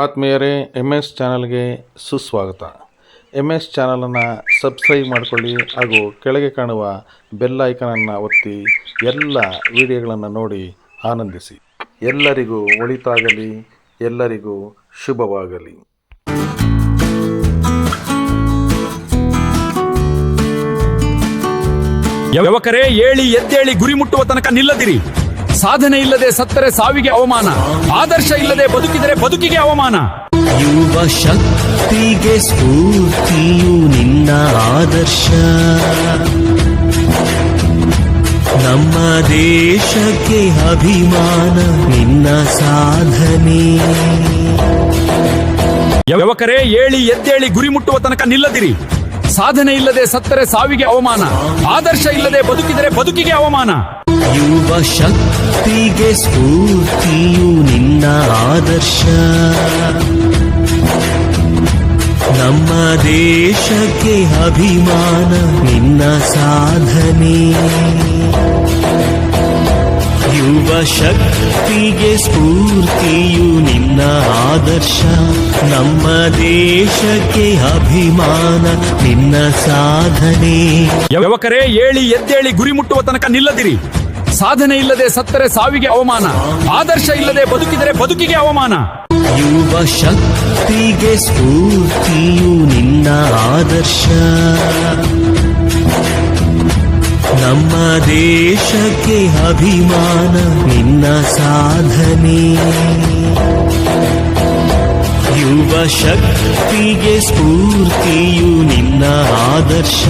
ಆತ್ಮೀಯರೇ M S ಚಾನಲ್ಗೆ ಸುಸ್ವಾಗತ. ಎಂ ಎಸ್ ಚಾನಲನ್ನು ಸಬ್ಸ್ಕ್ರೈಬ್ ಮಾಡಿಕೊಳ್ಳಿ ಹಾಗೂ ಕೆಳಗೆ ಕಾಣುವ ಬೆಲ್ ಐಕನನ್ನು ಒತ್ತಿ ಎಲ್ಲ ವಿಡಿಯೋಗಳನ್ನು ನೋಡಿ ಆನಂದಿಸಿ. ಎಲ್ಲರಿಗೂ ಒಳಿತಾಗಲಿ, ಎಲ್ಲರಿಗೂ ಶುಭವಾಗಲಿ. ಯುವಕರೇ, ಏಳಿ ಎದ್ದೇಳಿ ಗುರಿ ಮುಟ್ಟುವ ತನಕ ನಿಲ್ಲದಿರಿ. ಸಾಧನೆ ಇಲ್ಲದೆ ಸತ್ತರೆ ಸಾವಿಗೆ ಅವಮಾನ. ಆದರ್ಶ ಇಲ್ಲದೆ ಬದುಕಿದರೆ ಬದುಕಿಗೆ ಅವಮಾನ. ಯುವ ಶಕ್ತಿಗೆ ಸ್ಫೂರ್ತಿಯು ನಿನ್ನ ಆದರ್ಶ. ನಮ್ಮ ದೇಶಕ್ಕೆ ಅಭಿಮಾನ ನಿನ್ನ ಸಾಧನೆ. ಯುವಕರೇ ಏಳಿ ಎದ್ದೇಳಿ ಗುರಿ ಮುಟ್ಟುವ ತನಕ ನಿಲ್ಲದಿರಿ. ಸಾಧನೆ ಇಲ್ಲದೆ ಸತ್ತರೆ ಸಾವಿಗೆ ಅವಮಾನ. ಆದರ್ಶ ಇಲ್ಲದೆ ಬದುಕಿದರೆ ಬದುಕಿಗೆ ಅವಮಾನ. ಯುವ ಶಕ್ತಿಗೆ ಸ್ಫೂರ್ತಿಯು ನಿನ್ನ ಆದರ್ಶ. ನಮ್ಮ ದೇಶಕ್ಕೆ ಅಭಿಮಾನ ನಿನ್ನ ಸಾಧನೆ. ಯುವ ಶಕ್ತಿಗೆ ಸ್ಫೂರ್ತಿಯು ನಿನ್ನ ಆದರ್ಶ. ನಮ್ಮ ದೇಶಕ್ಕೆ ಅಭಿಮಾನ ನಿನ್ನ ಸಾಧನೆ. ಯುವಕರೇ, ಏಳಿ ಎದ್ದೇಳಿ ಗುರಿ ಮುಟ್ಟುವ ತನಕ ನಿಲ್ಲದಿರಿ. ಸಾಧನೆ ಇಲ್ಲದೆ ಸತ್ತರೆ ಸಾವಿಗೆ ಅವಮಾನ. ಆದರ್ಶ ಇಲ್ಲದೆ ಬದುಕಿದರೆ ಬದುಕಿಗೆ ಅವಮಾನ. ಯುವ ಶಕ್ತಿಗೆ ಸ್ಫೂರ್ತಿಯು ನಿನ್ನ ಆದರ್ಶ. ನಮ್ಮ ದೇಶಕ್ಕೆ ಅಭಿಮಾನ ನಿನ್ನ ಸಾಧನೆ. ಯುವ ಶಕ್ತಿಗೆ ಸ್ಫೂರ್ತಿಯು ನಿನ್ನ ಆದರ್ಶ.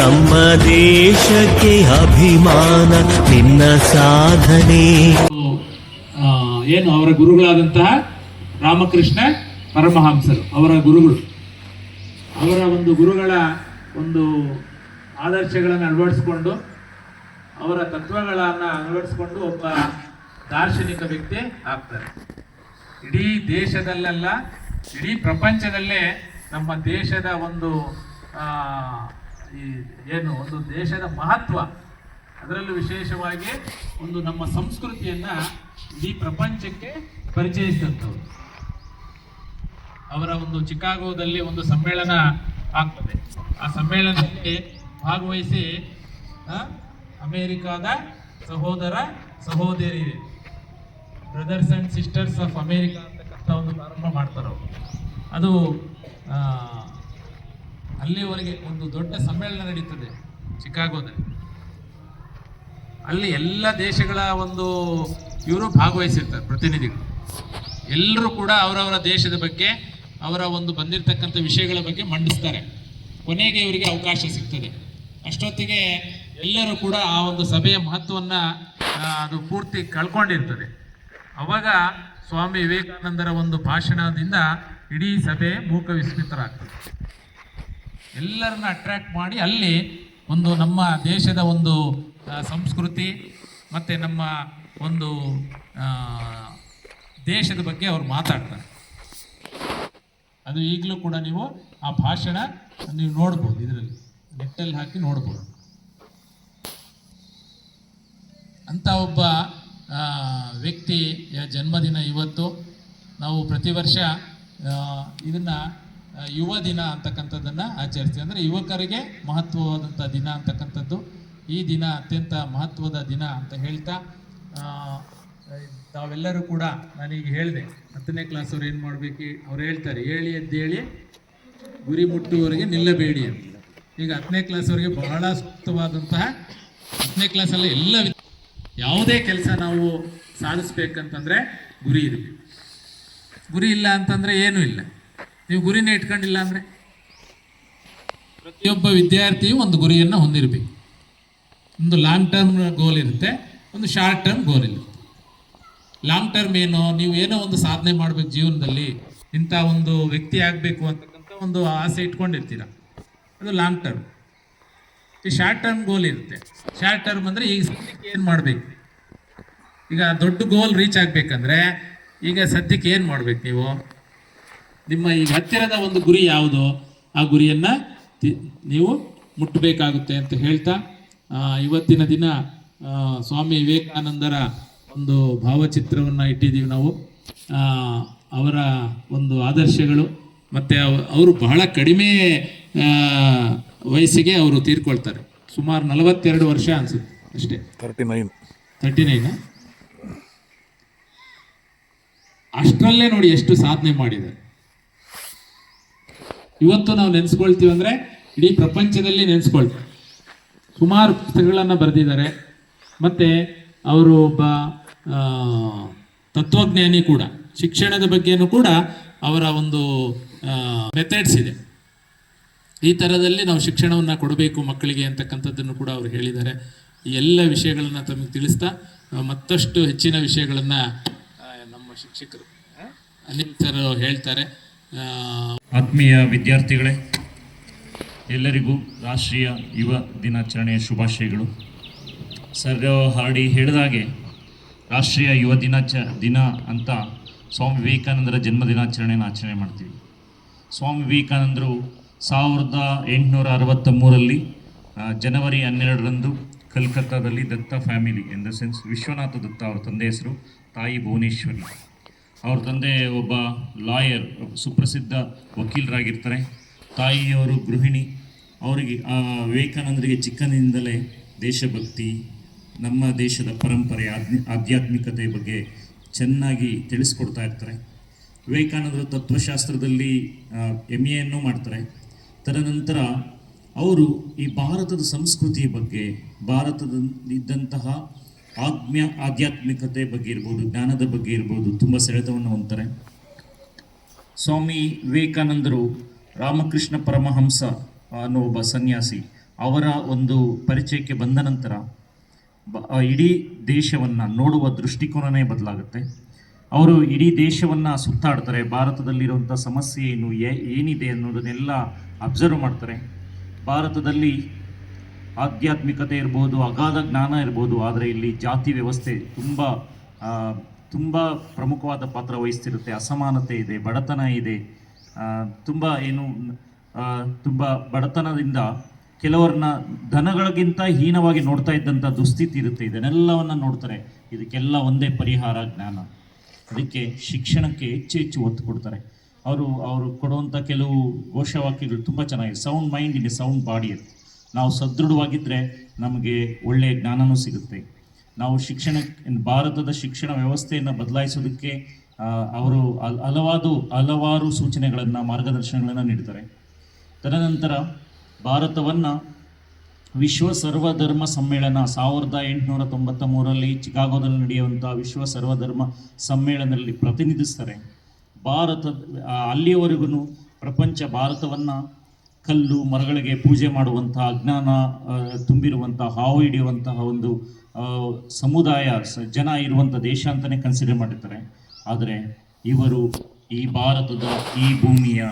ನಮ್ಮ ದೇಶಕ್ಕೆ ಅಭಿಮಾನ, ನಿನ್ನ ಸಾಧನೆ. ಏನು, ಅವರ ಗುರುಗಳಾದಂತಹ ರಾಮಕೃಷ್ಣ ಪರಮಹಂಸರು, ಅವರ ಗುರುಗಳು. ಅವರ ಒಂದು ಗುರುಗಳ ಒಂದು ಆದರ್ಶಗಳನ್ನು ಅಳವಡಿಸ್ಕೊಂಡು, ಅವರ ತತ್ವಗಳನ್ನು ಅಳವಡಿಸ್ಕೊಂಡು ಒಬ್ಬ ದಾರ್ಶನಿಕ ವ್ಯಕ್ತಿ ಆಗ್ತಾರೆ. ಇಡೀ ದೇಶದಲ್ಲೆಲ್ಲ ಇಡೀ ಪ್ರಪಂಚದಲ್ಲೇ ನಮ್ಮ ದೇಶದ ಒಂದು ಈ ಏನು, ಒಂದು ದೇಶದ ಮಹತ್ವ. ಅದರಲ್ಲೂ ವಿಶೇಷವಾಗಿ ಒಂದು ನಮ್ಮ ಸಂಸ್ಕೃತಿಯನ್ನ ಇಡೀ ಪ್ರಪಂಚಕ್ಕೆ ಪರಿಚಯಿಸಿದಂಥವ್ರು. ಅವರ ಒಂದು ಚಿಕಾಗೋದಲ್ಲಿ ಒಂದು ಸಮ್ಮೇಳನ ಆಗ್ತದೆ. ಆ ಸಮ್ಮೇಳನದಲ್ಲಿ ಭಾಗವಹಿಸಿ ಅಮೇರಿಕಾದ ಸಹೋದರ ಸಹೋದರಿ brothers and sisters of America ಒಂದು ಪ್ರಾರಂಭ ಮಾಡ್ತಾರೆ ಅವರು. ಅದು ಅಲ್ಲಿವರೆಗೆ ಒಂದು ದೊಡ್ಡ ಸಮ್ಮೇಳನ ನಡೀತದೆ ಚಿಕಾಗೋದಲ್ಲಿ. ಅಲ್ಲಿ ಎಲ್ಲ ದೇಶಗಳ ಒಂದು ಇವರು ಭಾಗವಹಿಸಿರ್ತಾರೆ, ಪ್ರತಿನಿಧಿಗಳು. ಎಲ್ಲರೂ ಕೂಡ ಅವರವರ ದೇಶದ ಬಗ್ಗೆ, ಅವರ ಒಂದು ಬಂದಿರತಕ್ಕಂಥ ವಿಷಯಗಳ ಬಗ್ಗೆ ಮಂಡಿಸ್ತಾರೆ. ಕೊನೆಗೆ ಇವರಿಗೆ ಅವಕಾಶ ಸಿಗ್ತದೆ. ಅಷ್ಟೊತ್ತಿಗೆ ಎಲ್ಲರೂ ಕೂಡ ಆ ಒಂದು ಸಭೆಯ ಮಹತ್ವವನ್ನು ಅದು ಪೂರ್ತಿ ಕಳ್ಕೊಂಡಿರ್ತದೆ. ಅವಾಗ ಸ್ವಾಮಿ ವಿವೇಕಾನಂದರ ಒಂದು ಭಾಷಣದಿಂದ ಇಡೀ ಸಭೆ ಮೂಕ ವಿಸ್ಮಿತರಾಗ್ತದೆ ಎಲ್ಲರನ್ನ ಅಟ್ರ್ಯಾಕ್ಟ್ ಮಾಡಿ ಅಲ್ಲಿ ಒಂದು ನಮ್ಮ ದೇಶದ ಒಂದು ಸಂಸ್ಕೃತಿ ಮತ್ತು ನಮ್ಮ ಒಂದು ದೇಶದ ಬಗ್ಗೆ ಅವ್ರು ಮಾತಾಡ್ತಾರೆ. ಅದು ಈಗಲೂ ಕೂಡ ನೀವು ಆ ಭಾಷಣ ನೀವು ನೋಡ್ಬೋದು ಇದರಲ್ಲಿ. ನೆಟ್ಟಲ್ಲಿ ಹಾಕಿ ನೋಡ್ಬೋದು. ಅಂತ ಒಬ್ಬ ವ್ಯಕ್ತಿಯ ಜನ್ಮದಿನ ಇವತ್ತು. ನಾವು ಪ್ರತಿ ವರ್ಷ ಇದನ್ನು ಯುವ ದಿನ ಅಂತಕ್ಕಂಥದ್ದನ್ನು ಆಚರಿಸ್ತೀವಿ. ಅಂದರೆ ಯುವಕರಿಗೆ ಮಹತ್ವವಾದಂಥ ದಿನ ಅಂತಕ್ಕಂಥದ್ದು. ಈ ದಿನ ಅತ್ಯಂತ ಮಹತ್ವದ ದಿನ ಅಂತ ಹೇಳ್ತಾ ತಾವೆಲ್ಲರೂ ಕೂಡ ನಾನೀಗ ಹೇಳಿದೆ, ಹತ್ತನೇ ಕ್ಲಾಸ್ ಅವ್ರು ಏನು ಮಾಡಬೇಕು, ಅವ್ರು ಹೇಳ್ತಾರೆ, ಹೇಳಿ ಎದ್ದೇಳಿ ಗುರಿ ಮುಟ್ಟುವವರಿಗೆ ನಿಲ್ಲಬೇಡಿ ಅಂತ. ಈಗ ಹತ್ತನೇ ಕ್ಲಾಸ್ ಅವರಿಗೆ ಬಹಳ ಸೂಕ್ತವಾದಂತಹ ಹತ್ತನೇ ಕ್ಲಾಸಲ್ಲಿ ಎಲ್ಲ ಯಾವುದೇ ಕೆಲಸ ನಾವು ಸಾಧಿಸ್ಬೇಕಂತಂದ್ರೆ ಗುರಿ ಇರಬೇಕು ಗುರಿ ಇಲ್ಲ ಅಂತಂದ್ರೆ ಏನೂ ಇಲ್ಲ. ನೀವು ಗುರಿನೇ ಇಟ್ಕೊಂಡಿಲ್ಲ ಅಂದ್ರೆ? ಪ್ರತಿಯೊಬ್ಬ ವಿದ್ಯಾರ್ಥಿಯು ಒಂದು ಗುರಿಯನ್ನು ಹೊಂದಿರಬೇಕು. ಒಂದು ಲಾಂಗ್ ಟರ್ಮ್ ಗೋಲ್ ಇರುತ್ತೆ, ಒಂದು ಶಾರ್ಟ್ ಟರ್ಮ್ ಗೋಲ್ ಇರುತ್ತೆ. ಲಾಂಗ್ ಟರ್ಮ್ ಏನು? ನೀವು ಏನೋ ಒಂದು ಸಾಧನೆ ಮಾಡ್ಬೇಕು ಜೀವನದಲ್ಲಿ, ಇಂಥ ಒಂದು ವ್ಯಕ್ತಿ ಆಗಬೇಕು ಅಂತಕ್ಕಂಥ ಒಂದು ಆಸೆ ಇಟ್ಕೊಂಡಿರ್ತೀರ. ಅದು ಲಾಂಗ್ ಟರ್ಮ್ ಈ ಶಾರ್ಟ್ ಟರ್ಮ್ ಗೋಲ್ ಇರುತ್ತೆ. ಶಾರ್ಟ್ ಟರ್ಮ್ ಅಂದರೆ ಈಗ ಸದ್ಯಕ್ಕೆ ಏನು ಮಾಡಬೇಕು? ಈಗ ದೊಡ್ಡ ಗೋಲ್ ರೀಚ್ ಆಗಬೇಕಂದ್ರೆ ಈಗ ಸದ್ಯಕ್ಕೆ ಏನು ಮಾಡ್ಬೇಕು ನೀವು? ನಿಮ್ಮ ಈಗ ಹತ್ತಿರದ ಒಂದು ಗುರಿ ಯಾವುದು? ಆ ಗುರಿಯನ್ನು ನೀವು ಮುಟ್ಟಬೇಕಾಗುತ್ತೆ ಅಂತ ಹೇಳ್ತಾ ಇವತ್ತಿನ ದಿನ ಸ್ವಾಮಿ ವಿವೇಕಾನಂದರ ಒಂದು ಭಾವಚಿತ್ರವನ್ನು ಇಟ್ಟಿದ್ದೀವಿ ನಾವು. ಅವರ ಒಂದು ಆದರ್ಶಗಳು. ಮತ್ತು ಅವರು ಬಹಳ ಕಡಿಮೆ ವಯಸ್ಸಿಗೆ ಅವರು ತೀರ್ಕೊಳ್ತಾರೆ. ಸುಮಾರು ನಲವತ್ತೆರಡು ವರ್ಷ ಅನ್ಸುತ್ತೆ ಅಷ್ಟೇ. ತರ್ಟಿ ನೈನ್ ತರ್ಟಿ ನೈನ್ ಅಷ್ಟರಲ್ಲೇ ನೋಡಿ ಎಷ್ಟು ಸಾಧನೆ ಮಾಡಿದ್ದಾರೆ. ಇವತ್ತು ನಾವು ನೆನೆಸ್ಕೊಳ್ತೀವಿ ಅಂದರೆ ಇಡೀ ಪ್ರಪಂಚದಲ್ಲಿ ನೆನೆಸ್ಕೊಳ್ತೀವಿ ಸುಮಾರು ಪುಸ್ತಕಗಳನ್ನು ಬರೆದಿದ್ದಾರೆ. ಮತ್ತು ಅವರು ಒಬ್ಬ ತತ್ವಜ್ಞಾನಿ ಕೂಡ. ಶಿಕ್ಷಣದ ಬಗ್ಗೆನೂ ಕೂಡ ಅವರ ಒಂದು ಮೆಥಡ್ಸ್ ಇದೆ. ಈ ಥರದಲ್ಲಿ ನಾವು ಶಿಕ್ಷಣವನ್ನು ಕೊಡಬೇಕು ಮಕ್ಕಳಿಗೆ ಅಂತಕ್ಕಂಥದ್ದನ್ನು ಕೂಡ ಅವರು ಹೇಳಿದ್ದಾರೆ. ಎಲ್ಲ ವಿಷಯಗಳನ್ನು ತಮಗೆ ತಿಳಿಸ್ತಾ ಮತ್ತಷ್ಟು ಹೆಚ್ಚಿನ ವಿಷಯಗಳನ್ನು ನಮ್ಮ ಶಿಕ್ಷಕರು ಅನಿಲ್ ಸರ್ ಹೇಳ್ತಾರೆ. ಆತ್ಮೀಯ ವಿದ್ಯಾರ್ಥಿಗಳೇ, ಎಲ್ಲರಿಗೂ ರಾಷ್ಟ್ರೀಯ ಯುವ ದಿನಾಚರಣೆಯ ಶುಭಾಶಯಗಳು. ಸರ್ ಹಾಡಿ ಹೇಳಿದಾಗೆ ರಾಷ್ಟ್ರೀಯ ಯುವ ದಿನಾಚ, ದಿನ ಅಂತ ಸ್ವಾಮಿ ವಿವೇಕಾನಂದರ ಜನ್ಮ ದಿನಾಚರಣೆಯನ್ನು ಆಚರಣೆ ಮಾಡ್ತೀವಿ. ಸ್ವಾಮಿ ವಿವೇಕಾನಂದರು ಸಾವಿರದ ಎಂಟುನೂರ ಅರವತ್ತ ಮೂರಲ್ಲಿ ಜನವರಿ ಹನ್ನೆರಡರಂದು ಕಲ್ಕತ್ತಾದಲ್ಲಿ Datta family in the sense Vishwanatha Datta ಅವರ ತಂದೆ ಹೆಸರು ತಾಯಿ ಭುವನೇಶ್ವರಿ. ಅವ್ರ ತಂದೆ ಒಬ್ಬ ಲಾಯರ್ ಸುಪ್ರಸಿದ್ಧ ವಕೀಲರಾಗಿರ್ತಾರೆ. ತಾಯಿಯವರು ಗೃಹಿಣಿ. ಅವರಿಗೆ ವಿವೇಕಾನಂದರಿಗೆ ಚಿಕ್ಕಂದಿನಿಂದಲೇ ದೇಶಭಕ್ತಿ, ನಮ್ಮ ದೇಶದ ಪರಂಪರೆ ಆಧ್ಯ ಆಧ್ಯಾತ್ಮಿಕತೆ ಬಗ್ಗೆ ಚೆನ್ನಾಗಿ ತಿಳಿಸ್ಕೊಡ್ತಾ ಇರ್ತಾರೆ. ವಿವೇಕಾನಂದರು ತತ್ವಶಾಸ್ತ್ರದಲ್ಲಿ ಎಂ ಎಯನ್ನು ಮಾಡ್ತಾರೆ. ತದನಂತರ ಅವರು ಈ ಭಾರತದ ಸಂಸ್ಕೃತಿಯ ಬಗ್ಗೆ ಭಾರತದ ಇದ್ದಂತಹ ಆತ್ಮ ಆಧ್ಯಾತ್ಮಿಕತೆ ಬಗ್ಗೆ ಇರ್ಬೋದು, ಜ್ಞಾನದ ಬಗ್ಗೆ ಇರ್ಬೋದು, ತುಂಬ ಸೆಳೆತವನ್ನು ಹೊಂದ್ತಾರೆ. ಸ್ವಾಮಿ ವಿವೇಕಾನಂದರು ರಾಮಕೃಷ್ಣ ಪರಮಹಂಸ ಅನ್ನೋ ಒಬ್ಬ ಸನ್ಯಾಸಿ, ಅವರ ಒಂದು ಪರಿಚಯಕ್ಕೆ ಬಂದ ನಂತರ ಇಡೀ ದೇಶವನ್ನು ನೋಡುವ ದೃಷ್ಟಿಕೋನನೇ ಬದಲಾಗುತ್ತೆ. ಅವರು ಇಡೀ ದೇಶವನ್ನು ಸುತ್ತಾಡ್ತಾರೆ ಭಾರತದಲ್ಲಿರುವಂಥ ಸಮಸ್ಯೆ ಏನು ಏನಿದೆ ಅನ್ನೋದನ್ನೆಲ್ಲ ಅಬ್ಸರ್ವ್ ಮಾಡ್ತಾರೆ. ಭಾರತದಲ್ಲಿ ಆಧ್ಯಾತ್ಮಿಕತೆ ಇರ್ಬೋದು, ಅಗಾಧ ಜ್ಞಾನ ಇರ್ಬೋದು, ಆದರೆ ಇಲ್ಲಿ ಜಾತಿ ವ್ಯವಸ್ಥೆ ತುಂಬ ತುಂಬ ಪ್ರಮುಖವಾದ ಪಾತ್ರ ವಹಿಸ್ತಿರುತ್ತೆ. ಅಸಮಾನತೆ ಇದೆ, ಬಡತನ ಇದೆ. ತುಂಬ ಏನು ತುಂಬ ಬಡತನದಿಂದ ಕೆಲವರನ್ನ ಧನಗಳಿಗಿಂತ ಹೀನವಾಗಿ ನೋಡ್ತಾ ಇದ್ದಂಥ ದುಸ್ಥಿತಿ ಇರುತ್ತೆ. ಇದನ್ನೆಲ್ಲವನ್ನು ನೋಡ್ತಾರೆ. ಇದಕ್ಕೆಲ್ಲ ಒಂದೇ ಪರಿಹಾರ, ಜ್ಞಾನ. ಅದಕ್ಕೆ ಶಿಕ್ಷಣಕ್ಕೆ ಹೆಚ್ಚು ಹೆಚ್ಚು ಒತ್ತು ಕೊಡ್ತಾರೆ. ಅವರು ಅವರು ಕೊಡುವಂಥ ಕೆಲವು ಘೋಷವಾಕ್ಯಗಳು ತುಂಬ ಚೆನ್ನಾಗಿದೆ. ಸೌಂಡ್ ಮೈಂಡ್ ಇದೆ ಸೌಂಡ್ ಬಾಡಿ ಇದೆ ನಾವು ಸದೃಢವಾಗಿದ್ದರೆ ನಮಗೆ ಒಳ್ಳೆಯ ಜ್ಞಾನನೂ ಸಿಗುತ್ತೆ. ನಾವು ಶಿಕ್ಷಣ, ಭಾರತದ ಶಿಕ್ಷಣ ವ್ಯವಸ್ಥೆಯನ್ನು ಬದಲಾಯಿಸೋದಕ್ಕೆ ಅವರು ಹಲವಾರು ಹಲವಾರು ಸೂಚನೆಗಳನ್ನು, ಮಾರ್ಗದರ್ಶನಗಳನ್ನು ನೀಡ್ತಾರೆ ತದನಂತರ ಭಾರತವನ್ನು ವಿಶ್ವ ಸರ್ವಧರ್ಮ ಸಮ್ಮೇಳನ ಸಾವಿರದ ಎಂಟುನೂರ ತೊಂಬತ್ತ ಮೂರರಲ್ಲಿ ಚಿಕಾಗೋದಲ್ಲಿ ನಡೆಯುವಂಥ ವಿಶ್ವ ಸರ್ವಧರ್ಮ ಸಮ್ಮೇಳನದಲ್ಲಿ ಪ್ರತಿನಿಧಿಸ್ತಾರೆ. ಭಾರತ ಅಲ್ಲಿಯವರೆಗೂ ಪ್ರಪಂಚ ಭಾರತವನ್ನು ಕಲ್ಲು, ಮರಗಳಿಗೆ ಪೂಜೆ ಮಾಡುವಂತಹ ಅಜ್ಞಾನ ತುಂಬಿರುವಂಥ ಹಾವು ಹಿಡಿಯುವಂತಹ ಒಂದು ಸಮುದಾಯ ಜನ ಇರುವಂಥ ದೇಶ ಅಂತಲೇ ಕನ್ಸಿಡರ್ ಮಾಡಿರ್ತಾರೆ. ಆದರೆ ಇವರು ಈ ಭಾರತದ ಈ ಭೂಮಿಯ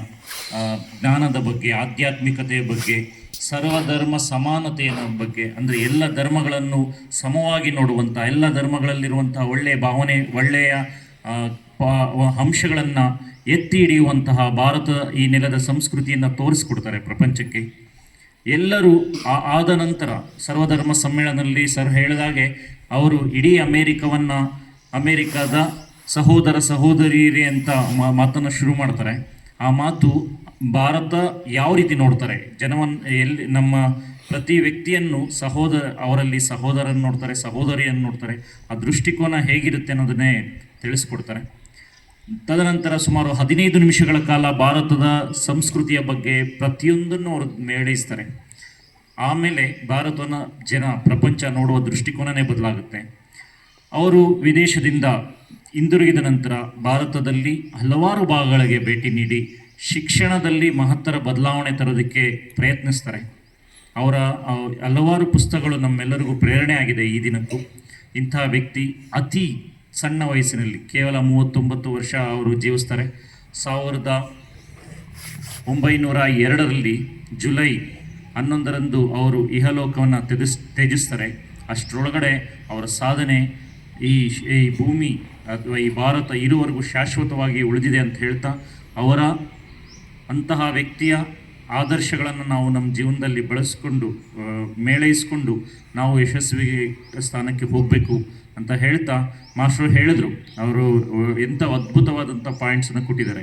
ಜ್ಞಾನದ ಬಗ್ಗೆ ಆಧ್ಯಾತ್ಮಿಕತೆಯ ಬಗ್ಗೆ, ಸರ್ವಧರ್ಮ ಸಮಾನತೆಯ ಬಗ್ಗೆ, ಅಂದರೆ ಎಲ್ಲ ಧರ್ಮಗಳನ್ನು ಸಮವಾಗಿ ನೋಡುವಂಥ ಎಲ್ಲ ಧರ್ಮಗಳಲ್ಲಿರುವಂಥ ಒಳ್ಳೆಯ ಭಾವನೆ, ಒಳ್ಳೆಯ ಅಂಶಗಳನ್ನು ಎತ್ತಿ ಹಿಡಿಯುವಂತಹ ಭಾರತ ಈ ನೆಲದ ಸಂಸ್ಕೃತಿಯನ್ನು ತೋರಿಸ್ಕೊಡ್ತಾರೆ ಪ್ರಪಂಚಕ್ಕೆ. ಎಲ್ಲರೂ ಆದ ನಂತರ ಸರ್ವಧರ್ಮ ಸಮ್ಮೇಳನದಲ್ಲಿ ಸರ್ ಹೇಳಿದಾಗೆ ಅವರು ಇಡೀ ಅಮೇರಿಕವನ್ನು, ಅಮೇರಿಕಾದ ಸಹೋದರ ಸಹೋದರಿಯರೇ ಅಂತ ಮಾತನ್ನು ಶುರು ಮಾಡ್ತಾರೆ. ಆ ಮಾತು ಭಾರತ ಯಾವ ರೀತಿ ನೋಡ್ತಾರೆ? ಜನವನ್ ಎಲ್ಲಿ ನಮ್ಮ ಪ್ರತಿ ವ್ಯಕ್ತಿಯನ್ನು ಸಹೋದರ ಅವರಲ್ಲಿ ಸಹೋದರನ್ನು ನೋಡ್ತಾರೆ, ಸಹೋದರಿಯನ್ನು ನೋಡ್ತಾರೆ. ಆ ದೃಷ್ಟಿಕೋನ ಹೇಗಿರುತ್ತೆ ಅನ್ನೋದನ್ನೇ ತಿಳಿಸ್ಕೊಡ್ತಾರೆ. ತದನಂತರ ಸುಮಾರು ಹದಿನೈದು ನಿಮಿಷಗಳ ಕಾಲ ಭಾರತದ ಸಂಸ್ಕೃತಿಯ ಬಗ್ಗೆ ಪ್ರತಿಯೊಂದನ್ನು ಅವರು ಮೇಳೈಸ್ತಾರೆ. ಆಮೇಲೆ ಭಾರತವನ್ನು ಜನ, ಪ್ರಪಂಚ ನೋಡುವ ದೃಷ್ಟಿಕೋನನೇ ಬದಲಾಗುತ್ತೆ. ಅವರು ವಿದೇಶದಿಂದ ಹಿಂದಿರುಗಿದ ನಂತರ ಭಾರತದಲ್ಲಿ ಹಲವಾರು ಭಾಗಗಳಿಗೆ ಭೇಟಿ ನೀಡಿ ಶಿಕ್ಷಣದಲ್ಲಿ ಮಹತ್ತರ ಬದಲಾವಣೆ ತರೋದಕ್ಕೆ ಪ್ರಯತ್ನಿಸ್ತಾರೆ. ಅವರ ಹಲವಾರು ಪುಸ್ತಕಗಳು ನಮ್ಮೆಲ್ಲರಿಗೂ ಪ್ರೇರಣೆ ಆಗಿದೆ ಈ ದಿನಕ್ಕೂ. ಇಂತಹ ವ್ಯಕ್ತಿ ಅತಿ ಸಣ್ಣ ವಯಸ್ಸಿನಲ್ಲಿ ಕೇವಲ ಮೂವತ್ತೊಂಬತ್ತು ವರ್ಷ ಅವರು ಜೀವಿಸ್ತಾರೆ. ಸಾವಿರದ ಒಂಬೈನೂರ ಎರಡರಲ್ಲಿ ಜುಲೈ ಹನ್ನೊಂದರಂದು ಅವರು ಇಹಲೋಕವನ್ನು ತ್ಯಜಿಸ್, ತ್ಯಜಿಸ್ತಾರೆ. ಅಷ್ಟರೊಳಗಡೆ ಅವರ ಸಾಧನೆ ಈ ಈ ಭೂಮಿ ಅಥವಾ ಈ ಭಾರತ ಇರುವವರೆಗೂ ಶಾಶ್ವತವಾಗಿ ಉಳಿದಿದೆ ಅಂತ ಹೇಳ್ತಾ, ಅವರ ಅಂತಹ ವ್ಯಕ್ತಿಯ ಆದರ್ಶಗಳನ್ನು ನಾವು ನಮ್ಮ ಜೀವನದಲ್ಲಿ ಬಳಸಿಕೊಂಡು ಮೇಳೈಸಿಕೊಂಡು ನಾವು ಯಶಸ್ವಿ ಸ್ಥಾನಕ್ಕೆ ಹೋಗಬೇಕು ಅಂತ ಹೇಳ್ತಾ ಮಾಸ್ಟ್ರು ಹೇಳಿದ್ರು. ಅವರು ಎಂಥ ಅದ್ಭುತವಾದಂಥ ಪಾಯಿಂಟ್ಸನ್ನು ಕೊಟ್ಟಿದ್ದಾರೆ.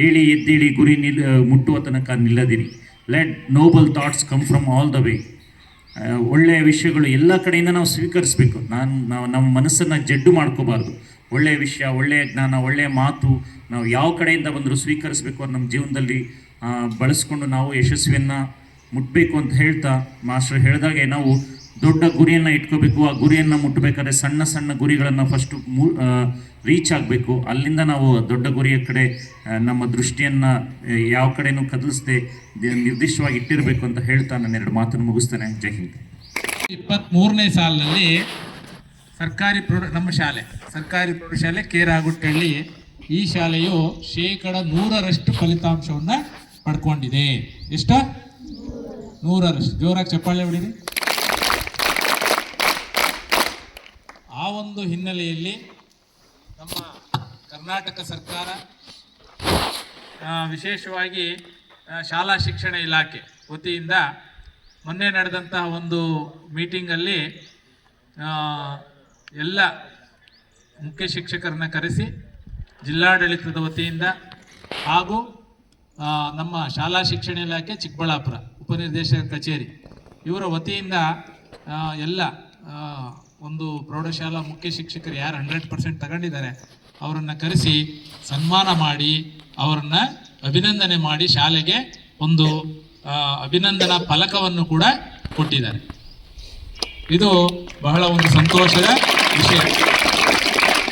ಹೇಳಿ, ಎದ್ದೇಳಿ, ಗುರಿ ನಿಲ್ ಮುಟ್ಟುವ ತನಕ ನಿಲ್ಲದಿರಿ. Let noble thoughts come from all the way ಒಳ್ಳೆಯ ವಿಷಯಗಳು ಎಲ್ಲ ಕಡೆಯಿಂದ ನಾವು ಸ್ವೀಕರಿಸಬೇಕು. ನಾನು, ನಾವು, ನಮ್ಮ ಮನಸ್ಸನ್ನು ಜಡ್ಡು ಮಾಡ್ಕೋಬಾರ್ದು. ಒಳ್ಳೆಯ ವಿಷಯ, ಒಳ್ಳೆಯ ಜ್ಞಾನ, ಒಳ್ಳೆಯ ಮಾತು ನಾವು ಯಾವ ಕಡೆಯಿಂದ ಬಂದರೂ ಸ್ವೀಕರಿಸಬೇಕು ಅದು ನಮ್ಮ ಜೀವನದಲ್ಲಿ ಬಳಸ್ಕೊಂಡು ನಾವು ಯಶಸ್ವಿಯನ್ನು ಮುಟ್ಟಬೇಕು ಅಂತ ಹೇಳ್ತಾ ಮಾಸ್ಟರ್ ಹೇಳಿದಾಗೆ ನಾವು ದೊಡ್ಡ ಗುರಿಯನ್ನು ಇಟ್ಕೋಬೇಕು, ಆ ಗುರಿಯನ್ನು ಮುಟ್ಟಬೇಕಾದ್ರೆ ಸಣ್ಣ ಸಣ್ಣ ಗುರಿಗಳನ್ನು ಫಸ್ಟು ರೀಚ್ ಆಗಬೇಕು. ಅಲ್ಲಿಂದ ನಾವು ದೊಡ್ಡ ಗುರಿಯ ಕಡೆ ನಮ್ಮ ದೃಷ್ಟಿಯನ್ನು ಯಾವ ಕಡೆನೂ ಕದಲಿಸದೆ ನಿರ್ದಿಷ್ಟವಾಗಿ ಇಟ್ಟಿರಬೇಕು ಅಂತ ಹೇಳ್ತಾ ನಾನು ಎರಡು ಮಾತನ್ನು ಮುಗಿಸ್ತೇನೆ. ಜೈ ಹಿಂದ್. ಇಪ್ಪತ್ತ್ಮೂರನೇ ಸಾಲಿನಲ್ಲಿ ಸರ್ಕಾರಿ ಪ್ರೌಢ, ನಮ್ಮ ಶಾಲೆ, ಸರ್ಕಾರಿ ಪ್ರೌಢಶಾಲೆ ಕೇರಾಗುಟ್ಟಳ್ಳಿ, ಈ ಶಾಲೆಯು ಶೇಕಡ ನೂರರಷ್ಟು ಫಲಿತಾಂಶವನ್ನು ಪಡ್ಕೊಂಡಿದೆ. ಎಷ್ಟ? ನೂರರಷ್ಟು. ಜೋರಾಗಿ ಚಪ್ಪಾಳೆ ಹೊಡೀರಿ ಆ ಒಂದು ಹಿನ್ನೆಲೆಯಲ್ಲಿ ನಮ್ಮ ಕರ್ನಾಟಕ ಸರ್ಕಾರ ವಿಶೇಷವಾಗಿ ಶಾಲಾ ಶಿಕ್ಷಣ ಇಲಾಖೆ ವತಿಯಿಂದ ಮೊನ್ನೆ ನಡೆದಂತಹ ಒಂದು ಮೀಟಿಂಗಲ್ಲಿ ಎಲ್ಲ ಮುಖ್ಯ ಶಿಕ್ಷಕರನ್ನ ಕರೆಸಿ, ಜಿಲ್ಲಾಡಳಿತದ ವತಿಯಿಂದ ಹಾಗೂ ನಮ್ಮ ಶಾಲಾ ಶಿಕ್ಷಣ ಇಲಾಖೆ ಚಿಕ್ಕಬಳ್ಳಾಪುರ ಉಪನಿರ್ದೇಶಕ ಕಚೇರಿ ಇವರ ವತಿಯಿಂದ ಎಲ್ಲ ಒಂದು ಪ್ರೌಢಶಾಲಾ ಮುಖ್ಯ ಶಿಕ್ಷಕರು ಯಾರು ಹಂಡ್ರೆಡ್ ಪರ್ಸೆಂಟ್ ತಗೊಂಡಿದ್ದಾರೆ, ಅವರನ್ನು ಕರೆಸಿ ಸನ್ಮಾನ ಮಾಡಿ, ಅವರನ್ನು ಅಭಿನಂದನೆ ಮಾಡಿ ಶಾಲೆಗೆ ಒಂದು ಅಭಿನಂದನಾ ಫಲಕವನ್ನು ಕೂಡ ಕೊಟ್ಟಿದ್ದಾರೆ. ಇದು ಬಹಳ ಒಂದು ಸಂತೋಷದ ವಿಷಯ.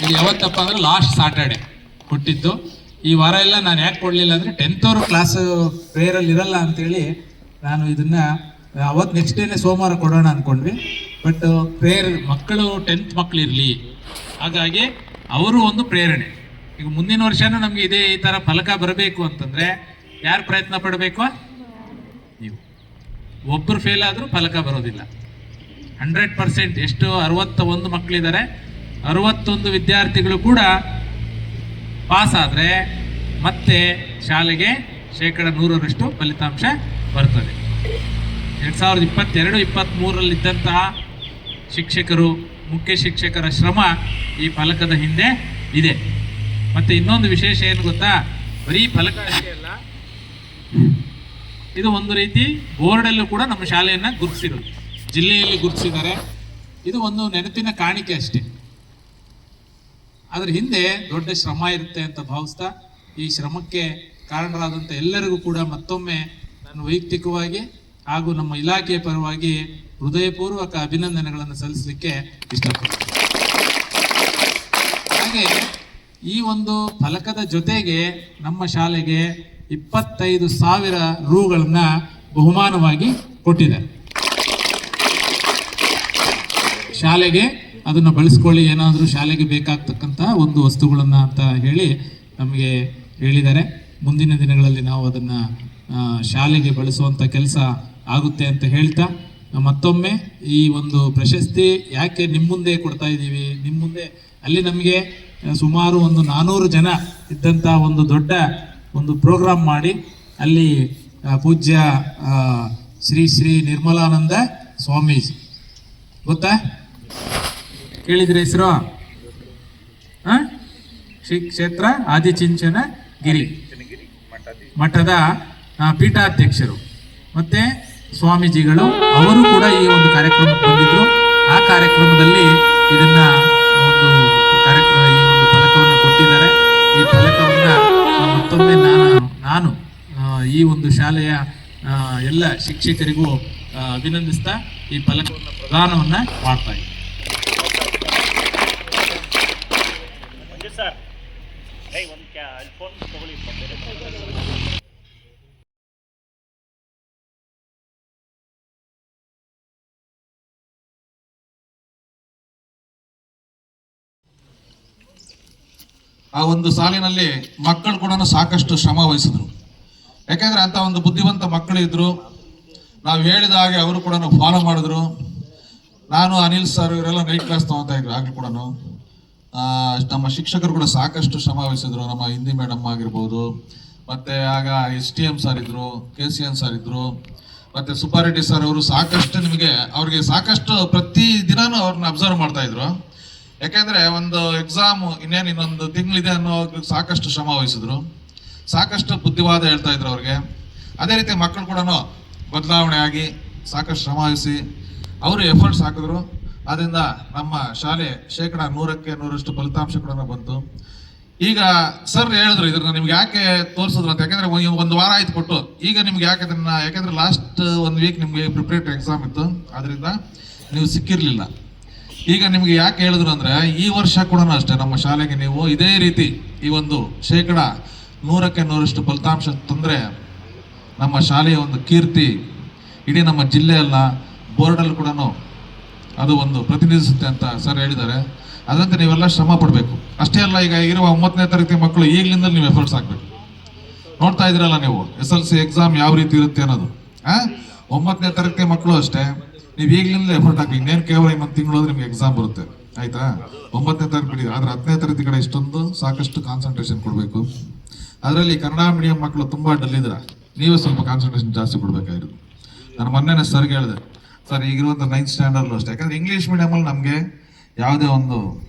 ಇದು ಯಾವತ್ತಪ್ಪ ಅಂದ್ರೆ ಲಾಸ್ಟ್ ಸಾಟರ್ಡೆ ಕೊಟ್ಟಿದ್ದು. ಈ ವಾರ ಎಲ್ಲ ನಾನು ಯಾಕೆ ಕೊಡಲಿಲ್ಲ ಅಂದರೆ ಟೆಂತ್ ಅವರು ಕ್ಲಾಸ್ ಪ್ರೇಯರಲ್ಲಿ ಇರಲ್ಲ ಅಂತೇಳಿ ನಾನು ಇದನ್ನ ಅವತ್ತು ನೆಕ್ಸ್ಟ್ ಡೇನೆ ಸೋಮವಾರ ಕೊಡೋಣ ಅಂದ್ಕೊಂಡ್ವಿ ಬಟ್ ಪ್ರೇರ್ ಮಕ್ಕಳು ಟೆಂತ್ ಮಕ್ಕಳು ಇರಲಿ. ಹಾಗಾಗಿ ಅವರು ಒಂದು ಪ್ರೇರಣೆ. ಈಗ ಮುಂದಿನ ವರ್ಷನೂ ನಮಗೆ ಇದೇ ಈ ಥರ ಫಲಕ ಬರಬೇಕು ಅಂತಂದರೆ ಯಾರು ಪ್ರಯತ್ನ ಪಡಬೇಕು? ನೀವು. ಒಬ್ಬರು ಫೇಲ್ ಆದರೂ ಫಲಕ ಬರೋದಿಲ್ಲ. ಹಂಡ್ರೆಡ್ ಪರ್ಸೆಂಟ್ ಎಷ್ಟು ಅರವತ್ತ ಒಂದು ಮಕ್ಕಳಿದ್ದಾರೆ ಅರವತ್ತೊಂದು ವಿದ್ಯಾರ್ಥಿಗಳು ಕೂಡ ಪಾಸ್ ಆದರೆ ಮತ್ತೆ ಶಾಲೆಗೆ ಶೇಕಡ ನೂರರಷ್ಟು ಫಲಿತಾಂಶ ಬರ್ತದೆ. ಎರಡು ಸಾವಿರದ ಇಪ್ಪತ್ತೆರಡು ಇಪ್ಪತ್ತ್ಮೂರರಲ್ಲಿದ್ದಂತಹ ಶಿಕ್ಷಕರು, ಮುಖ್ಯ ಶಿಕ್ಷಕರ ಶ್ರಮ ಈ ಫಲಕದ ಹಿಂದೆ ಇದೆ. ಮತ್ತು ಇನ್ನೊಂದು ವಿಶೇಷ ಏನು ಗೊತ್ತಾ? ಬರೀ ಫಲಕ ಅಷ್ಟೇ ಅಲ್ಲ. ಇದು ಒಂದು ರೀತಿ ಬೋರ್ಡಲ್ಲೂ ಕೂಡ ನಮ್ಮ ಶಾಲೆಯನ್ನು ಗುರುತಿಸಿರೋದು. ಜಿಲ್ಲೆಯಲ್ಲಿ ಗುರುತಿಸಿದ್ದಾರೆ. ಇದು ಒಂದು ನೆನಪಿನ ಕಾಣಿಕೆ ಅಷ್ಟೇ. ಅದರ ಹಿಂದೆ ದೊಡ್ಡ ಶ್ರಮ ಇರುತ್ತೆ ಅಂತ ಭಾವಿಸ್ತಾ, ಈ ಶ್ರಮಕ್ಕೆ ಕಾರಣರಾದಂಥ ಎಲ್ಲರಿಗೂ ಕೂಡ ಮತ್ತೊಮ್ಮೆ ನಾನು ವೈಯಕ್ತಿಕವಾಗಿ ಹಾಗೂ ನಮ್ಮ ಇಲಾಖೆಯ ಪರವಾಗಿ ಹೃದಯಪೂರ್ವಕ ಅಭಿನಂದನೆಗಳನ್ನು ಸಲ್ಲಿಸಲಿಕ್ಕೆ ಇಷ್ಟಪಡ್ತೀನಿ. ಹಾಗೆ ಈ ಒಂದು ಫಲಕದ ಜೊತೆಗೆ ನಮ್ಮ ಶಾಲೆಗೆ ಇಪ್ಪತ್ತೈದು ಸಾವಿರ ರೂಗಳನ್ನ ಬಹುಮಾನವಾಗಿ ಕೊಟ್ಟಿದ್ದಾರೆ. ಶಾಲೆಗೆ ಅದನ್ನು ಬಳಸ್ಕೊಳ್ಳಿ, ಏನಾದರೂ ಶಾಲೆಗೆ ಬೇಕಾಗ್ತಕ್ಕಂಥ ಒಂದು ವಸ್ತುಗಳನ್ನು ಅಂತ ಹೇಳಿ ನಮಗೆ ಹೇಳಿದ್ದಾರೆ. ಮುಂದಿನ ದಿನಗಳಲ್ಲಿ ನಾವು ಅದನ್ನು ಶಾಲೆಗೆ ಬಳಸುವಂಥ ಕೆಲಸ ಆಗುತ್ತೆ ಅಂತ ಹೇಳ್ತಾ ಮತ್ತೊಮ್ಮೆ ಈ ಒಂದು ಪ್ರಶಸ್ತಿ ಯಾಕೆ ನಿಮ್ಮ ಮುಂದೆ ಕೊಡ್ತಾ ಇದ್ದೀವಿ? ನಿಮ್ಮ ಮುಂದೆ ಅಲ್ಲಿ ನಮಗೆ ಸುಮಾರು ಒಂದು ನಾನ್ನೂರು ಜನ ಇದ್ದಂಥ ಒಂದು ದೊಡ್ಡ ಒಂದು ಪ್ರೋಗ್ರಾಮ್ ಮಾಡಿ ಅಲ್ಲಿ ಪೂಜ್ಯ ಶ್ರೀ ಶ್ರೀ ನಿರ್ಮಲಾನಂದ ಸ್ವಾಮೀಜಿ. ಗೊತ್ತಾ? ಕೇಳಿದ್ರೆ ಹೆಸರು? ಹಾಂ? ಶ್ರೀ ಕ್ಷೇತ್ರ ಆದಿಚಿಂಚನ ಗಿರಿ. ಮಠದ ಪೀಠಾಧ್ಯಕ್ಷರು. ಮತ್ತೆ ಸ್ವಾಮೀಜಿಗಳು, ಅವರು ಕೂಡ ಈ ಒಂದು ಕಾರ್ಯಕ್ರಮಕ್ಕೆ ಬಂದಿದ್ರು. ಆ ಕಾರ್ಯಕ್ರಮದಲ್ಲಿ ಇದನ್ನ ಒಂದು ಕಾರ್ಯಕ್ರಮ ಈ ಒಂದು ಫಲಕವನ್ನು ಕೊಟ್ಟಿದ್ದಾರೆ. ಈ ಫಲಕವನ್ನ ಮತ್ತೊಮ್ಮೆ ನಾನು ನಾನು ಈ ಒಂದು ಶಾಲೆಯ ಎಲ್ಲ ಶಿಕ್ಷಕರಿಗೂ ಅಭಿನಂದಿಸ್ತಾ ಈ ಫಲಕವನ್ನು ಪ್ರದಾನವನ್ನ ಮಾಡ್ತಾ ಇದ್ದೀನಿ. ಆ ಒಂದು ಸಾಲಿನಲ್ಲಿ ಮಕ್ಕಳು ಕೂಡ ಸಾಕಷ್ಟು ಶ್ರಮ ವಹಿಸಿದ್ರು. ಯಾಕೆಂದ್ರೆ ಅಂತ ಒಂದು ಬುದ್ಧಿವಂತ ಮಕ್ಕಳು ಇದ್ರು. ನಾವು ಹೇಳಿದ ಹಾಗೆ ಅವರು ಕೂಡ ಫಾಲೋ ಮಾಡಿದ್ರು. ನಾನು, ಅನಿಲ್ ಸರ್ ಇವರೆಲ್ಲ ನೈಟ್ ಕ್ಲಾಸ್ ತಗೋತಾ ಇದ್ರು ಆಗ್ಲಿ ಕೂಡ. ನಮ್ಮ ಶಿಕ್ಷಕರು ಕೂಡ ಸಾಕಷ್ಟು ಶ್ರಮ ವಹಿಸಿದ್ರು. ನಮ್ಮ ಹಿಂದಿ ಮೇಡಮ್ ಆಗಿರ್ಬೋದು, ಮತ್ತೆ ಆಗ ಎಸ್ ಟಿ ಎಂ ಸರ್ ಇದ್ರು, ಕೆ ಸಿ ಎನ್ ಸರ್ ಇದ್ರು, ಮತ್ತೆ ಸುಬ್ಬಾರೆಡ್ಡಿ ಸರ್ ಅವರು ಸಾಕಷ್ಟು ನಿಮಗೆ, ಅವ್ರಿಗೆ ಸಾಕಷ್ಟು ಪ್ರತಿ ದಿನಾನು ಅವ್ರನ್ನ ಅಬ್ಸರ್ವ್ ಮಾಡ್ತಾ ಇದ್ರು. ಯಾಕೆಂದ್ರೆ ಒಂದು ಎಕ್ಸಾಮ್ ಇನ್ನೇನು ಇನ್ನೊಂದು ತಿಂಗಳಿದೆ ಅನ್ನೋ ಸಾಕಷ್ಟು ಶ್ರಮ ವಹಿಸಿದ್ರು. ಸಾಕಷ್ಟು ಬುದ್ಧಿವಾದ ಹೇಳ್ತಾ ಇದ್ರು ಅವ್ರಿಗೆ. ಅದೇ ರೀತಿ ಮಕ್ಕಳು ಕೂಡ ಬದಲಾವಣೆ ಆಗಿ ಸಾಕಷ್ಟು ಶ್ರಮ ವಹಿಸಿ ಅವರು ಎಫರ್ಟ್ಸ್ ಹಾಕಿದ್ರು ಅದರಿಂದ ನಮ್ಮ ಶಾಲೆ ಶೇಕಡ ನೂರಕ್ಕೆ ನೂರಷ್ಟು ಫಲಿತಾಂಶ ಕೂಡ ಬಂತು. ಈಗ ಸರ್ ಹೇಳಿದ್ರು ಇದನ್ನ ನಿಮ್ಗೆ ಯಾಕೆ ತೋರಿಸಿದ್ರು ಅಂತ. ಯಾಕಂದ್ರೆ ಒಂದು ವಾರ ಆಯ್ತು ಕೊಟ್ಟು. ಈಗ ನಿಮ್ಗೆ ಯಾಕೆ ಅದನ್ನ ಯಾಕಂದ್ರೆ ಲಾಸ್ಟ್ ಒಂದು ವೀಕ್ ನಿಮ್ಗೆ ಪ್ರಿಪ್ರೇಟ್ ಎಕ್ಸಾಮ್ ಇತ್ತು. ಅದರಿಂದ ನೀವು ಸಿಕ್ಕಿರ್ಲಿಲ್ಲ. ಈಗ ನಿಮ್ಗೆ ಯಾಕೆ ಹೇಳಿದ್ರು ಅಂದ್ರೆ, ಈ ವರ್ಷ ಕೂಡ ಅಷ್ಟೇ ನಮ್ಮ ಶಾಲೆಗೆ ನೀವು ಇದೇ ರೀತಿ ಈ ಒಂದು ಶೇಕಡ ನೂರಕ್ಕೆ ನೂರಷ್ಟು ಫಲಿತಾಂಶ ತಂದ್ರೆ ನಮ್ಮ ಶಾಲೆಯ ಒಂದು ಕೀರ್ತಿ ಇಡೀ ನಮ್ಮ ಜಿಲ್ಲೆ ಜಿಲ್ಲೆಯಲ್ಲ ಬೋರ್ಡಲ್ಲಿ ಕೂಡ ಅದು ಒಂದು ಪ್ರತಿನಿಧಿಸುತ್ತೆ ಅಂತ ಸರ್ ಹೇಳಿದ್ದಾರೆ. ಅದಂತೆ ನೀವೆಲ್ಲ ಶ್ರಮ ಪಡಬೇಕು. ಅಷ್ಟೇ ಅಲ್ಲ, ಈಗ ಇರುವ ಒಂಬತ್ತನೇ ತರಗತಿ ಮಕ್ಕಳು ಈಗಲಿಂದ ನೀವು ಎಫರ್ಟ್ಸ್ ಹಾಕ್ಬೇಕು. ನೋಡ್ತಾ ಇದ್ದೀರಲ್ಲ ನೀವು, ಎಸ್ ಎಲ್ ಸಿ ಎಕ್ಸಾಮ್ ಯಾವ ರೀತಿ ಇರುತ್ತೆ ಅನ್ನೋದು. ಒಂಬತ್ತನೇ ತರಗತಿ ಮಕ್ಕಳು ಅಷ್ಟೇ. ನೀವು ಈಗಲಿಂದಲೇ ಎಫರ್ಟ್ ಹಾಕಿ ಇನ್ನೇನು ಕೇವಲ ಇನ್ನೊಂದು ತಿಂಗಳು ನಿಮ್ಗೆ ಎಕ್ಸಾಮ್ ಬರುತ್ತೆ. ಆಯ್ತಾ? ಒಂಬತ್ತನೇ ತರಗತಿ ಬಿಡಿ. ಆದ್ರೆ ಹತ್ತನೇ ತರಗತಿ ಕಡೆ ಇಷ್ಟೊಂದು ಸಾಕಷ್ಟು ಕಾನ್ಸಂಟ್ರೇಷನ್ ಕೊಡಬೇಕು. ಅದರಲ್ಲಿ ಕನ್ನಡ ಮೀಡಿಯಂ ಮಕ್ಕಳು ತುಂಬಾ ಡಲ್ ಇದ್ರ. ನೀವೇ ಸ್ವಲ್ಪ ಕಾನ್ಸಂಟ್ರೇಷನ್ ಜಾಸ್ತಿ ಕೊಡಬೇಕಾಗಿರೋದು ನಾನು ಮೊನ್ನೆ ಸರ್ಗೆ ಹೇಳಿದೆ. ಸರ್ ಈಗಿರುವಂಥ ನೈನ್ತ್ ಸ್ಟ್ಯಾಂಡರ್ಡ್ ಅಷ್ಟೇ. ಯಾಕಂದ್ರೆ ಇಂಗ್ಲೀಷ್ ಮೀಡಿಯಮಲ್ಲಿ ನಮಗೆ ಯಾವುದೇ ಒಂದು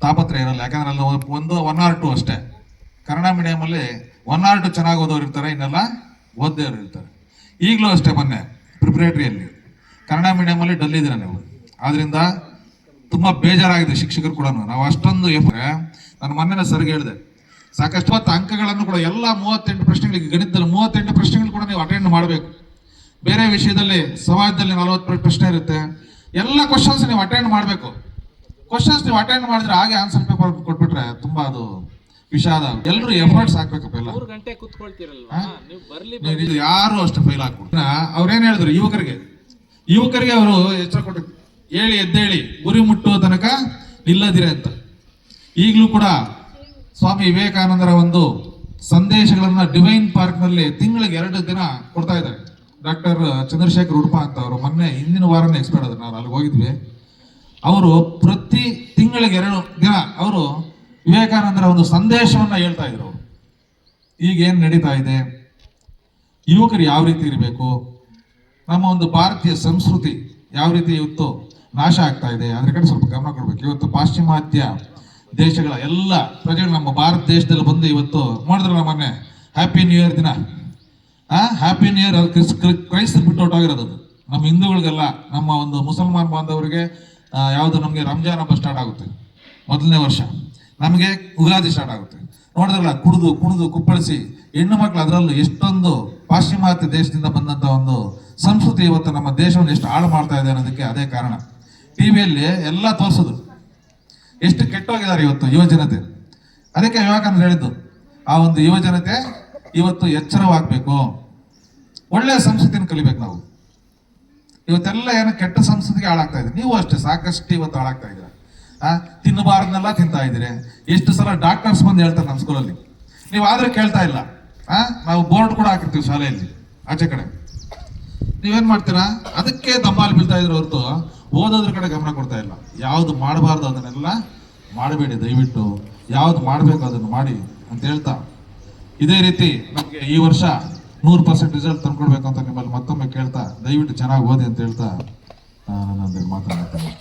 ತಾಪತ್ರ ಇರಲ್ಲ. ಯಾಕಂದ್ರೆ ಅಲ್ಲಿ ಒಂದು ಒನ್ ಆರ್ ಟು ಅಷ್ಟೇ. ಕನ್ನಡ ಮೀಡಿಯಮಲ್ಲಿ ಒನ್ ಆರ್ ಟು ಚೆನ್ನಾಗಿ ಓದೋರು ಇರ್ತಾರೆ ಇನ್ನೆಲ್ಲ ಓದ್ದೇವ್ರು ಇರ್ತಾರೆ ಈಗಲೂ ಅಷ್ಟೇ ಮೊನ್ನೆ. ಪ್ರಿಪ್ರೇಟರಿಯಲ್ಲಿ ಕನ್ನಡ ಮೀಡಿಯಮಲ್ಲಿ ಡಲ್ ಇದ್ದೀರಾ ನೀವು? ಆದ್ರಿಂದ ತುಂಬಾ ಬೇಜಾರಾಗಿದೆ ಶಿಕ್ಷಕರು ಕೂಡ. ನಾವು ಅಷ್ಟೊಂದು ಎಫ್ರೆ ನಾನು ಮೊನ್ನೆ ಸರ್ಗೆ ಹೇಳಿದೆ ಸಾಕಷ್ಟು ಹೊತ್ತು ಅಂಕಗಳನ್ನು ಕೂಡ ಎಲ್ಲ ಮೂವತ್ತೆಂಟು ಪ್ರಶ್ನೆಗಳಿಗೆ ಗಣಿತದಲ್ಲಿ ಮೂವತ್ತೆಂಟು ಪ್ರಶ್ನೆಗಳು ಕೂಡ ನೀವು ಅಟೆಂಡ್ ಮಾಡಬೇಕು. ಬೇರೆ ವಿಷಯದಲ್ಲಿ ಸಮಾಜದಲ್ಲಿ ನಲವತ್ತು ಪ್ರಶ್ನೆ ಇರುತ್ತೆ. ಎಲ್ಲ ಕ್ವಶನ್ಸ್ ನೀವು ಅಟೆಂಡ್ ಮಾಡಬೇಕು. ಕ್ವಶನ್ಸ್ ನೀವು ಅಟೆಂಡ್ ಮಾಡಿದ್ರೆ ಹಾಗೆ ಆನ್ಸರ್ ಪೇಪರ್ ಕೊಟ್ಬಿಟ್ರೆ ತುಂಬಾ ಅದು ವಿಷಾದ ಎಲ್ಲರೂ ಎಫರ್ಟ್ಸ್ ಹಾಕ್ಬೇಕಪ್ಪ ಎಲ್ಲ. ಯಾರು ಅಷ್ಟು ಫೈಲ್ ಹಾಕ್ಬಿಟ್ಟು ಅವ್ರೇನ್ ಹೇಳಿದ್ರು ಯುವಕರಿಗೆ? ಯುವಕರಿಗೆ ಅವರು ಎಚ್ಚರ ಕೊಟ್ಟು ಹೇಳಿ, ಎದ್ದೇಳಿ, ಗುರಿ ಮುಟ್ಟುವ ತನಕ ನಿಲ್ಲದಿರ ಅಂತ. ಈಗಲೂ ಕೂಡ ಸ್ವಾಮಿ ವಿವೇಕಾನಂದರ ಒಂದು ಸಂದೇಶಗಳನ್ನು ಡಿವೈನ್ ಪಾರ್ಕ್ನಲ್ಲಿ ತಿಂಗಳಿಗೆ ಎರಡು ದಿನ ಕೊಡ್ತಾ ಇದ್ದಾರೆ. ಡಾಕ್ಟರ್ ಚಂದ್ರಶೇಖರ್ ಉಡುಪ ಅಂತ ಅವರು ಮೊನ್ನೆ ಹಿಂದಿನ ವಾರನೇ ಎಕ್ಸ್ಪೈರ್ಡ್ ಆದ್ರು. ನಾವು ಅಲ್ಲಿ ಹೋಗಿದ್ವಿ. ಅವರು ಪ್ರತಿ ತಿಂಗಳಿಗೆ ಎರಡು ದಿನ ಅವರು ವಿವೇಕಾನಂದರ ಒಂದು ಸಂದೇಶವನ್ನು ಹೇಳ್ತಾ ಇದ್ರು. ಅವರು ಈಗ ಏನ್ ನಡೀತಾ ಇದೆ? ಯುವಕರು ಯಾವ ರೀತಿ ಇರಬೇಕು? ನಮ್ಮ ಒಂದು ಭಾರತೀಯ ಸಂಸ್ಕೃತಿ ಯಾವ ರೀತಿ ಇವತ್ತು ನಾಶ ಆಗ್ತಾ ಇದೆ, ಅದ್ರ ಕಡೆ ಸ್ವಲ್ಪ ಗಮನ ಕೊಡ್ಬೇಕು. ಇವತ್ತು ಪಾಶ್ಚಿಮಾತ್ಯ ದೇಶಗಳ ಎಲ್ಲ ಪ್ರಜೆಗಳು ನಮ್ಮ ಭಾರತ ದೇಶದಲ್ಲಿ ಬಂದು ಇವತ್ತು ಮಾಡಿದ್ರಲ್ಲ ಮೊನ್ನೆ? ಹ್ಯಾಪಿ ನ್ಯೂ ಇಯರ್ ದಿನ. ಆ ಹ್ಯಾಪಿ ನ್ಯೂ ಇಯರ್ ಅದು ಕ್ರಿಸ್, ಕ್ರಿ- ಕ್ರೈಸ್ತರು ಬಿಟ್ಟು ಹೊರಟೋಗಿರೋದು ಅದು. ನಮ್ಮ ಹಿಂದೂಗಳಿಗೆಲ್ಲ, ನಮ್ಮ ಒಂದು ಮುಸಲ್ಮಾನ್ ಬಾಂಧವರಿಗೆ ಯಾವುದು ನಮಗೆ ರಂಜಾನ್ ಹಬ್ಬ ಸ್ಟಾರ್ಟ್ ಆಗುತ್ತೆ. ಮೊದಲನೇ ವರ್ಷ. ನಮಗೆ ಉಗಾದಿ ಸ್ಟಾರ್ಟ್ ಆಗುತ್ತೆ. ನೋಡಿದ್ರಲ್ಲ, ಕುಡಿದು ಕುಡಿದು ಕುಪ್ಪಳಿಸಿ ಹೆಣ್ಣು ಮಕ್ಕಳು ಅದರಲ್ಲೂ ಎಷ್ಟೊಂದು ಪಾಶ್ಚಿಮಾತ್ಯ ದೇಶದಿಂದ ಬಂದಂತ ಒಂದು ಸಂಸ್ಕೃತಿ ಇವತ್ತು ನಮ್ಮ ದೇಶವನ್ನು ಎಷ್ಟು ಹಾಳು ಮಾಡ್ತಾ ಇದೆ ಅನ್ನೋದಕ್ಕೆ ಅದೇ ಕಾರಣ. ಟಿವಿಯಲ್ಲಿ ಎಲ್ಲ ತೋರಿಸಿದ್ರು ಎಷ್ಟು ಕೆಟ್ಟೋಗಿದ್ದಾರೆ ಇವತ್ತು ಯುವ ಜನತೆ ಅದಕ್ಕೆ ವಿವೇಕಾನಂದ ಹೇಳಿದ್ದು, ಆ ಒಂದು ಯುವ ಜನತೆ ಇವತ್ತು ಎಚ್ಚರವಾಗಬೇಕು. ಒಳ್ಳೆಯ ಸಂಸ್ಕೃತಿನ ಕಲಿಬೇಕು ನಾವು. ಇವತ್ತೆಲ್ಲ ಏನು ಕೆಟ್ಟ ಸಂಸ್ಕೃತಿಗೆ ಹಾಳಾಗ್ತಾ ಇದೆ. ನೀವು ಅಷ್ಟೇ, ಸಾಕಷ್ಟು ಇವತ್ತು ಹಾಳಾಗ್ತಾ ಇದ್ದೀರಾ. ಆ, ತಿನ್ನಬಾರ್ದನ್ನೆಲ್ಲ ತಿಂತಾ ಇದ್ದೀರಿ. ಎಷ್ಟು ಸಲ ಡಾಕ್ಟರ್ಸ್ ಬಂದು ಹೇಳ್ತಾರೆ ನಮ್ಮ ಸ್ಕೂಲಲ್ಲಿ ನೀವು ಆದರೂ ಕೇಳ್ತಾ ಇಲ್ಲ. ನಾವು ಬೋರ್ಡ್ ಕೂಡ ಹಾಕಿರ್ತೀವಿ ಶಾಲೆಯಲ್ಲಿ, ಆಚೆ ಕಡೆ. ನೀವೇನ್ ಮಾಡ್ತೀರಾ? ಅದಕ್ಕೆ ದಮ್ಮಾಲಿ ಬೀಳ್ತಾ ಇದ್ರು ಹೊರತು ಓದೋದ್ರ ಕಡೆ ಗಮನ ಕೊಡ್ತಾ ಇಲ್ಲ. ಯಾವ್ದು ಮಾಡಬಾರ್ದು ಅದನ್ನೆಲ್ಲ ಮಾಡಬೇಡಿ, ದಯವಿಟ್ಟು. ಯಾವ್ದು ಮಾಡಬೇಕು ಅದನ್ನು ಮಾಡಿ ಅಂತ ಹೇಳ್ತಾ. ಇದೇ ರೀತಿ ನಮಗೆ ಈ ವರ್ಷ ನೂರು ಪರ್ಸೆಂಟ್ ರಿಸಲ್ಟ್ ತಂದ್ಕೊಡ್ಬೇಕು ಅಂತ ನಿಮ್ಮಲ್ಲಿ ಮತ್ತೊಮ್ಮೆ ಕೇಳ್ತಾ, ದಯವಿಟ್ಟು ಚೆನ್ನಾಗಿ ಓದಿ ಅಂತ ಹೇಳ್ತಾ ನಾನು ಮಾತಾಡ್ತೇನೆ